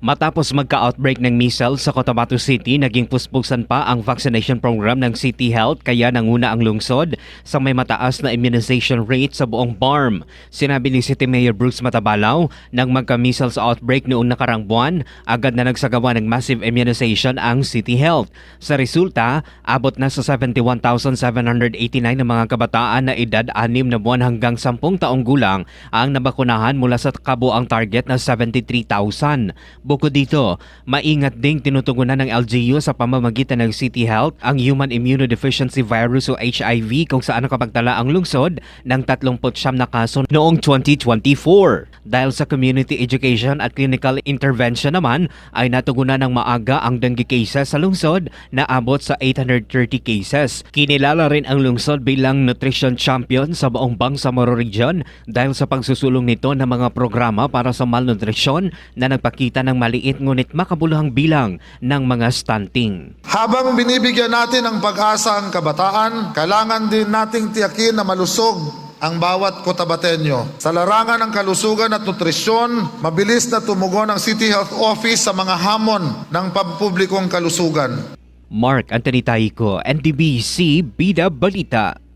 Matapos magka-outbreak ng measles sa Cotabato City, naging puspusan pa ang vaccination program ng City Health kaya nanguna ang lungsod sa may mataas na immunization rate sa buong BARM. Sinabi ni City Mayor Bruce Matabalaw nang magka-measles outbreak noong nakarang buwan, agad na nagsagawa ng massive immunization ang City Health. Sa resulta, abot na sa 71,789 na mga kabataan na edad 6 na buwan hanggang 10 taong gulang ang nabakunahan mula sa kabuang target na 73,000. Bukod dito, maingat ding tinutugunan ng LGU sa pamamagitan ng City Health ang Human Immunodeficiency Virus o HIV kung saan nakapagtala ang lungsod ng 39 na kaso noong 2024. Dahil sa community education at clinical intervention naman ay natugunan ng maaga ang dengue cases sa lungsod na abot sa 830 cases. Kinilala rin ang lungsod bilang nutrition champion sa buong Bangsamoro Region dahil sa pagsusulong nito ng mga programa para sa malnutrisyon na nagpakita ng maliit ngunit makabuluhang bilang ng mga stunting. Habang binibigyan natin ng pag-asa ang kabataan, kailangan din nating tiyakin na malusog ang bawat kotabatenyo. Sa larangan ng kalusugan at nutrisyon, mabilis na tumugon ang City Health Office sa mga hamon ng pampublikong kalusugan. Mark Anthony Taiko, NDBC Bida Balita.